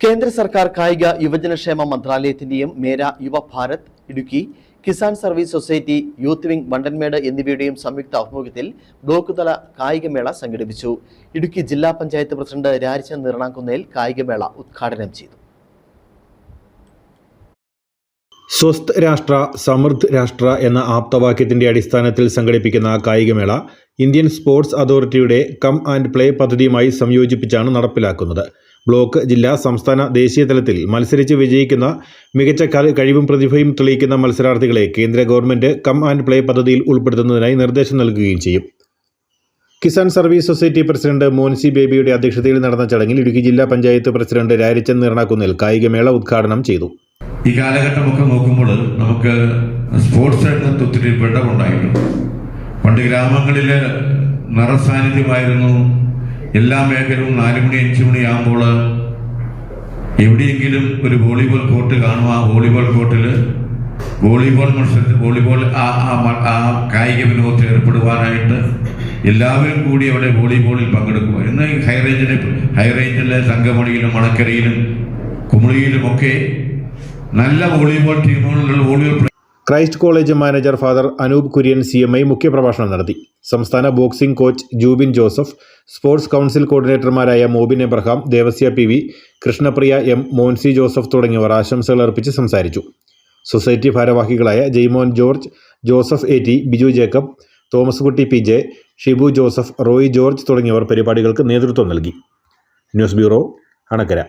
കേന്ദ്ര സർക്കാർ കായിക യുവജനക്ഷേമ മന്ത്രാലയത്തിന്റെയും Mera Yuva Bharat Idukki Kisan service society youth wing Vandanmedu എന്നിവയുടെയും സംയുക്ത ആഭിമുഖ്യത്തിൽ ബ്ലോക്ക് തല കായികമേള സംഘടിപ്പിച്ചു. ഇടുക്കി ജില്ലാ പഞ്ചായത്ത് പ്രസിഡന്റ് രാജചന്ദ് നിറണാക്കുന്നേൽ കായികമേള ഉദ്ഘാടനം ചെയ്തു. സ്വസ്ഥ് രാഷ്ട്ര സമൃദ്ധ് രാഷ്ട്ര എന്ന ആപ്തവാക്യത്തിന്റെ അടിസ്ഥാനത്തിൽ സംഘടിപ്പിക്കുന്ന കായികമേള ഇന്ത്യൻ സ്പോർട്സ് അതോറിറ്റിയുടെ കം ആൻഡ് പ്ലേ പദ്ധതിയുമായി സംയോജിപ്പിച്ചാണ് നടപ്പിലാക്കുന്നത്. ബ്ലോക്ക് ജില്ലാ സംസ്ഥാന ദേശീയ തലത്തിൽ മത്സരിച്ച് വിജയിക്കുന്ന മികച്ച കഴിവും പ്രതിഭയും തെളിയിക്കുന്ന മത്സരാർത്ഥികളെ കേന്ദ്ര ഗവൺമെന്റ് കം ആൻഡ് പ്ലേ പദ്ധതിയിൽ ഉൾപ്പെടുത്തുന്നതിനായി നിർദ്ദേശം നൽകുകയും ചെയ്യും. Kisan service society president Monsy ബേബിയുടെ അധ്യക്ഷതയിൽ നടന്ന ചടങ്ങിൽ ഇടുക്കി ജില്ലാ പഞ്ചായത്ത് പ്രസിഡന്റ് രാരിച്ചന്ദ് നിറണാക്കുന്നിൽ കായികമേള ഉദ്ഘാടനം ചെയ്തു. ഈ കാലഘട്ടമൊക്കെ നോക്കുമ്പോൾ നമുക്ക് സ്പോർട്സ് രംഗത്ത് ഒത്തിരി വെള്ളമുണ്ടായിരുന്നു. പണ്ട് ഗ്രാമങ്ങളിൽ നിറസാന്നിധ്യമായിരുന്നു. എല്ലാ മേഖലയും നാല് മണി അഞ്ച് മണിയാകുമ്പോൾ എവിടെയെങ്കിലും ഒരു വോളിബോൾ കോർട്ട് കാണും. ആ വോളിബോൾ കോർട്ടിൽ വോളിബോൾ മത്സരത്തിൽ വോളിബോൾ ആ ആ കായിക വിനോദത്തിൽ ഏർപ്പെടുവാനായിട്ട് എല്ലാവരും കൂടി അവിടെ വോളിബോളിൽ പങ്കെടുക്കുക ഇന്ന് ഈ ഹൈ തങ്കമണിയിലും മണക്കരയിലും കുമളിയിലുമൊക്കെ നല്ല volleyball ടീമുകളിലുള്ള volleyball Christ college manager father Anoop Kurian C M I മുഖ്യപ്രഭാഷണം നടത്തി. സംസ്ഥാന boxing coach Jubin Joseph sports council കോർഡിനേറ്റർമാരായ Mobin Abraham Devasia P V Krishnapriya M Monsy Joseph തുടങ്ങിയവർ ആശംസകൾ അർപ്പിച്ച് സംസാരിച്ചു. സൊസൈറ്റി ഭാരവാഹികളായ Jaimon George Joseph A T Biju Jacob Thomas Kutty P J Shibu Joseph Roy George തുടങ്ങിയവർ പരിപാടികൾക്ക് നേതൃത്വം നൽകി. News bureau Anakkara.